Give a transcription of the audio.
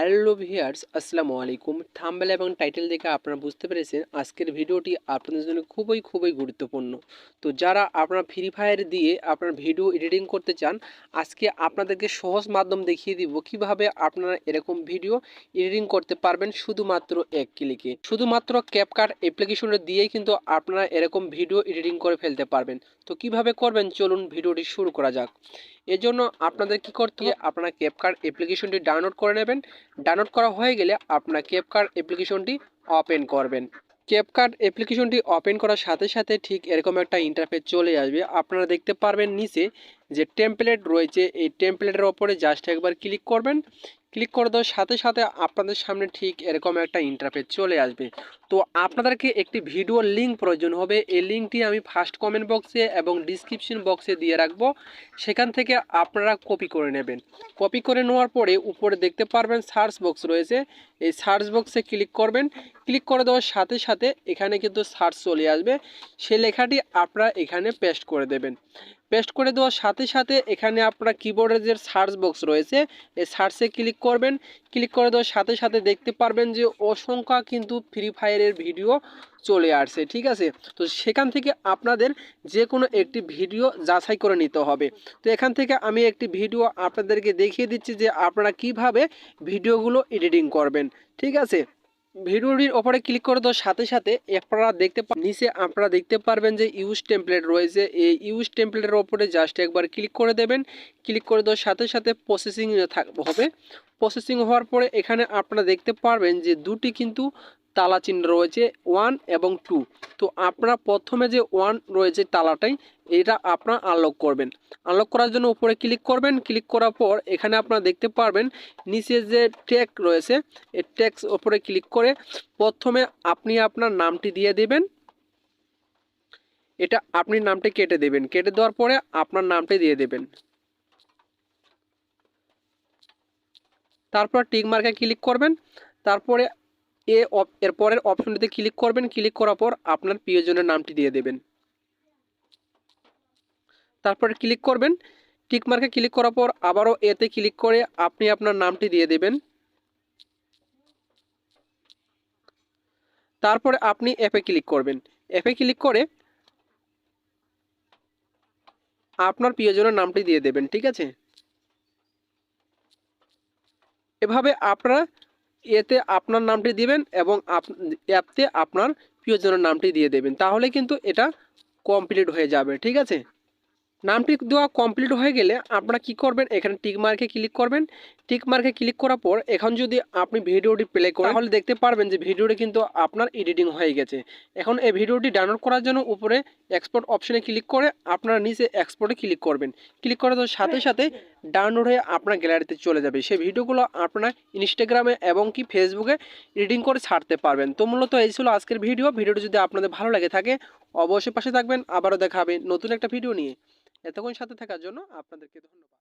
Hello viewers আসসালামু আলাইকুম। Thumbnail এবং টাইটেল দেখে আপনারা বুঝতে পেরেছেন আজকের ভিডিওটি আপনাদের জন্য খুবই খুবই গুরুত্বপূর্ণ। তো যারা আপনারা ফ্রি ফায়ার দিয়ে আপনার ভিডিও এডিটিং করতে চান, আজকে আপনাদেরকে সহজ মাধ্যম দেখিয়ে দিব কীভাবে আপনারা এরকম ভিডিও এডিটিং করতে পারবেন শুধুমাত্র এক ক্লিকে। শুধুমাত্র ক্যাপকাট অ্যাপ্লিকেশনে দিয়েই কিন্তু আপনারা এরকম ভিডিও এডিটিং করে ফেলতে পারবেন। তো কীভাবে করবেন? চলুন ভিডিওটি শুরু করা যাক। এর জন্য আপনাদের কি করতে হবে? আপনারা ক্যাপকার অ্যাপ্লিকেশনটি ডাউনলোড করে নেবেন। ডাউনলোড করা হয়ে গেলে আপনার ক্যাপকার অ্যাপ্লিকেশনটি ওপেন করবেন। ক্যাপকার্ট অ্যাপ্লিকেশনটি ওপেন করার সাথে সাথে ঠিক এরকম একটা ইন্টারফেস চলে আসবে। আপনারা দেখতে পারবেন নিচে যে টেমপ্লেট রয়েছে, এই টেমপ্লেটের ওপরে জাস্ট একবার ক্লিক করবেন। ক্লিক করে দেওয়ার সাথে সাথে আপনাদের সামনে ঠিক এরকম একটা ইন্টারফেস চলে আসবে। তো আপনাদেরকে একটি ভিডিও লিঙ্ক প্রয়োজন হবে। এই লিঙ্কটি আমি ফার্স্ট কমেন্ট বক্সে এবং ডিসক্রিপশন বক্সে দিয়ে রাখব। সেখান থেকে আপনারা কপি করে নেবেন। কপি করে নেওয়ার পরে উপরে দেখতে পারবেন সার্চ বক্স রয়েছে। এই সার্চ বক্সে ক্লিক করবেন। ক্লিক করে দেওয়ার সাথে সাথে এখানে কিন্তু সার্চ চলে আসবে। সে লেখাটি আপনারা এখানে পেস্ট করে দেবেন। পেস্ট করে দেওয়ার সাথে সাথে এখানে আপনার কিবোর্ডের যে সার্চ বক্স রয়েছে, এই সার্চে ক্লিক করবেন। ক্লিক করে দেওয়ার সাথে সাথে দেখতে পারবেন যে অসংখ্য কিন্তু ফ্রি ফায়ারের ভিডিও চলে আসছে, ঠিক আছে? তো সেখান থেকে আপনাদের যে কোনো একটি ভিডিও যাচাই করে নিতে হবে। তো এখান থেকে আমি একটি ভিডিও আপনাদেরকে দেখিয়ে দিচ্ছি যে আপনারা কীভাবে ভিডিওগুলো এডিটিং করবেন, ঠিক আছে? ভিডিওটির ওপরে ক্লিক করে দেওয়ার সাথে সাথে আপনারা দেখতে নিচে আপনারা দেখতে পারবেন যে ইউজ টেমপ্লেট রয়েছে। এই ইউজ টেমপ্লেটের ওপরে জাস্ট একবার ক্লিক করে দেবেন। ক্লিক করে দেওয়ার সাথে সাথে প্রসেসিং হবে। প্রসেসিং হওয়ার পরে এখানে আপনারা দেখতে পারবেন যে দুটি কিন্তু তালা চিহ্ন রয়েছে ওয়ান এবং টু তো আপনার প্রথমে যে ওয়ান রয়েছে তালাটাই, এটা আপনার আনলক করবেন। আনলক করার জন্য উপরে ক্লিক করবেন। ক্লিক করার পর এখানে আপনারা দেখতে পারবেন, নিচে যে ট্যাগ রয়েছে, এই ট্যাক্স ওপরে ক্লিক করে প্রথমে আপনি আপনার নামটি দিয়ে দেবেন। এটা আপনি নামটি কেটে দেবেন। কেটে দেওয়ার পরে আপনার নামটি দিয়ে দেবেন। তারপর টিক মার্কে ক্লিক করবেন। তারপরে এ অপ- এর পরের অপশনটিতে ক্লিক করবেন। ক্লিক করার পর আপনার প্রিয়জনের নামটি দিয়ে দেবেন। তারপরে ক্লিক করবেন। টিক মার্কে ক্লিক করার পর আবারও এতে ক্লিক করে আপনি আপনার নামটি দিয়ে দেবেন। তারপরে আপনি অ্যাপে ক্লিক করবেন। অ্যাপে ক্লিক করে আপনার প্রিয়জনের নামটি দিয়ে দেবেন, ঠিক আছে? এভাবে আপনারা এতে আপনার নামটি দিবেন এবং অ্যাপতে আপনার প্রিয়জনের নামটি দিয়ে দেবেন। তাহলে কিন্তু এটা কমপ্লিট হয়ে যাবে, ঠিক আছে? নামটি দেওয়া কমপ্লিট হয়ে গেলে আপনারা কি করবেন? এখানে টিক মার্কে ক্লিক করবেন। টিক মার্কে ক্লিক করার পর এখন যদি আপনি ভিডিওটি প্লে করেন, তাহলে দেখতে পারবেন যে ভিডিওটি কিন্তু আপনার এডিটিং হয়ে গেছে। এখন এই ভিডিওটি ডাউনলোড করার জন্য উপরে এক্সপোর্ট অপশনে ক্লিক করে আপনারা নিচে এক্সপোর্টে ক্লিক করবেন। ক্লিক করার সাথে সাথে ডাউনলোড হয়ে আপনার গ্যালারিতে চলে যাবে। সেই ভিডিওগুলো আপনার ইনস্টাগ্রামে এবং কি ফেসবুকে এডিটিং করে ছাড়তে পারবেন। তো মূলত এই ছিল আজকের ভিডিও। ভিডিওটি যদি আপনাদের ভালো লাগে থাকে, অবশ্যই পাশে থাকবেন। আবারও দেখা হবে নতুন একটা ভিডিও নিয়ে। এতক্ষণ সাথে থাকার জন্য আপনাদেরকে ধন্যবাদ।